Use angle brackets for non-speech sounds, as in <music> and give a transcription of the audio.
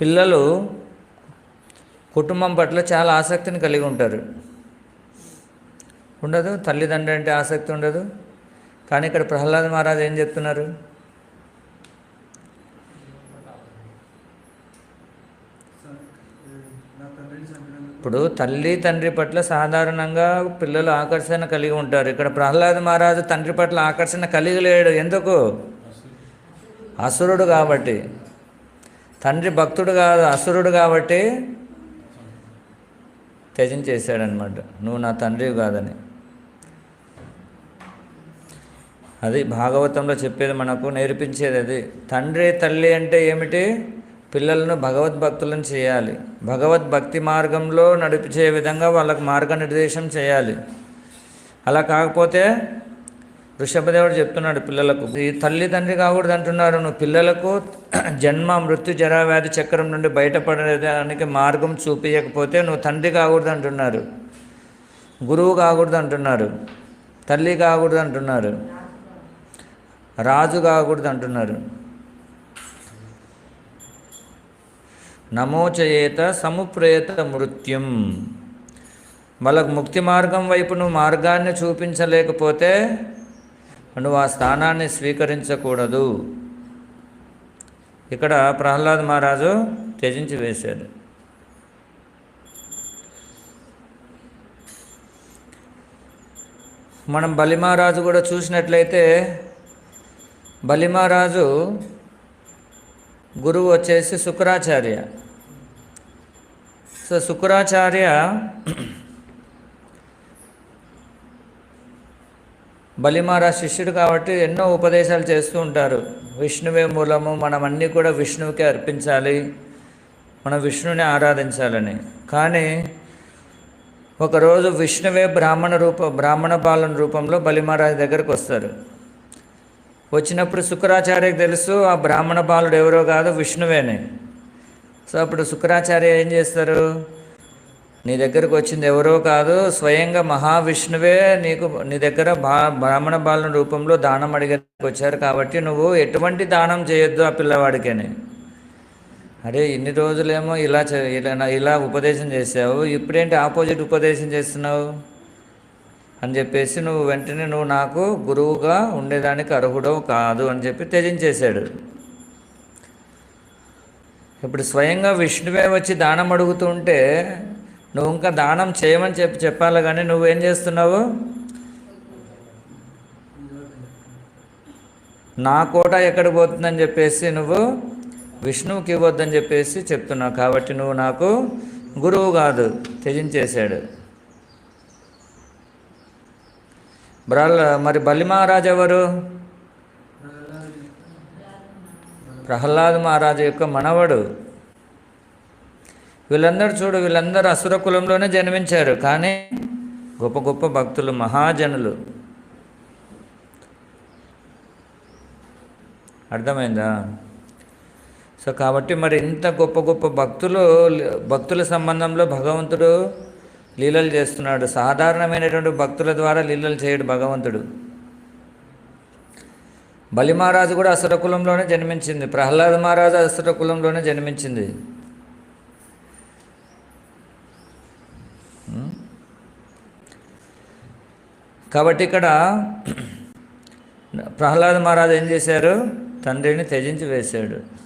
పిల్లలు కుటుంబం పట్ల చాలా ఆసక్తిని కలిగి ఉంటారు. ఉండదు తల్లిదండ్రి అంటే ఆసక్తి ఉండదు. కానీ ఇక్కడ ప్రహ్లాద్ మహారాజ్ ఏం చెప్తున్నారు? ఇప్పుడు తల్లి తండ్రి పట్ల సాధారణంగా పిల్లలు ఆకర్షణ కలిగి ఉంటారు. ఇక్కడ ప్రహ్లాద్ మహారాజు తండ్రి పట్ల ఆకర్షణ కలిగి లేడు. ఎందుకు? అసురుడు కాబట్టి. తండ్రి భక్తుడు కాదు అసురుడు కాబట్టి త్యజించేశాడనమాట నువ్వు నా తండ్రి కాదని. అది భాగవతంలో చెప్పేది మనకు నేర్పించేది అది. తండ్రి తల్లి అంటే ఏమిటి? పిల్లలను భగవద్భక్తులను చేయాలి. భగవద్భక్తి మార్గంలో నడిపించే విధంగా వాళ్ళకు మార్గనిర్దేశం చేయాలి. అలా కాకపోతే వృషభదేవుడు చెప్తున్నాడు పిల్లలకు ఈ తల్లి తండ్రి కాకూడదు అంటున్నారు. నువ్వు పిల్లలకు <clears throat> జన్మ మృత్యు జరా వ్యాధి చక్రం నుండి బయటపడడానికి మార్గం చూపించకపోతే నువ్వు తండ్రి కాకూడదు అంటున్నారు. గురువు కాకూడదు అంటున్నారు. తల్లి కాకూడదు అంటున్నారు. రాజు కాకూడదు అంటున్నారు. నమోచయేత సముప్రేత మృత్యుం. వాళ్ళకు ముక్తి మార్గం వైపు నువ్వు మార్గాన్ని చూపించలేకపోతే నువ్వు ఆ స్థానాన్ని స్వీకరించకూడదు. ఇక్కడ ప్రహ్లాద్ మహారాజు త్యజించి వేశాడు. మనం బలిమహారాజు కూడా చూసినట్లయితే బలిమహారాజు గురువు వచ్చేసి శుక్రాచార్య. సో శుక్రాచార్య బలిమహారాజ్ శిష్యుడు కాబట్టి ఎన్నో ఉపదేశాలు చేస్తూ ఉంటారు. విష్ణువే మూలము మనం అన్నీ కూడా విష్ణువుకే అర్పించాలి మనం విష్ణువుని ఆరాధించాలని. కానీ ఒకరోజు విష్ణువే బ్రాహ్మణ రూప బ్రాహ్మణ పాలన రూపంలో బలిమహారాజ్ దగ్గరకు వస్తారు. వచ్చినప్పుడు శుక్రాచార్యకి తెలుసు ఆ బ్రాహ్మణ బాలుడు ఎవరో కాదు విష్ణువేనే. సో అప్పుడు శుక్రాచార్య ఏం చేస్తారు? నీ దగ్గరకు వచ్చింది ఎవరో కాదు స్వయంగా మహావిష్ణువే నీకు నీ దగ్గర బా బ్రాహ్మణ బాలన రూపంలో దానం అడిగడానికి వచ్చారు కాబట్టి నువ్వు ఎటువంటి దానం చేయొద్దు ఆ పిల్లవాడికని. అరే ఇన్ని రోజులేమో ఇలా చే- ఇలా ఇలా ఉపదేశం చేసావు ఇప్పుడేంటి ఆపోజిట్ ఉపదేశం చేస్తున్నావు? అని చెప్పేసి నువ్వు వెంటనే నువ్వు నాకు గురువుగా ఉండేదానికి అర్హుడవు కాదు అని చెప్పి త్యజించేశాడు. ఇప్పుడు స్వయంగా విష్ణువే వచ్చి దానం అడుగుతుంటే నువ్వు ఇంకా దానం చేయమని చెప్పి చెప్పాలి కానీ నువ్వేం చేస్తున్నావు? నా కోట ఎక్కడ పోతుందని చెప్పేసి నువ్వు విష్ణువుకి ఇవ్వద్దని చెప్పేసి చెప్తున్నావు కాబట్టి నువ్వు నాకు గురువు కాదు త్యజించేశాడు. బ్రల్ మరి బలి మహారాజు ఎవరు? ప్రహ్లాద్ మహారాజు యొక్క మనవడు. వీళ్ళందరూ చూడు వీళ్ళందరూ అసుర కులంలోనే జన్మించారు. కానీ గొప్ప గొప్ప భక్తులు మహాజనులు. అర్థమైందా? సో కాబట్టి మరి ఇంత గొప్ప గొప్ప భక్తులు భక్తుల సంబంధంలో భగవంతుడు లీలలు చేస్తున్నాడు. సాధారణమైనటువంటి భక్తుల ద్వారా లీలలు చేయడు భగవంతుడు. బలి మహారాజు కూడా అసుర కులంలోనే జన్మించింది. ప్రహ్లాద మహారాజు అసుర కులంలోనే జన్మించింది. కాబట్టి ఇక్కడ ప్రహ్లాద మహారాజు ఏం చేశారు? తండ్రిని త్యజించి వేశాడు.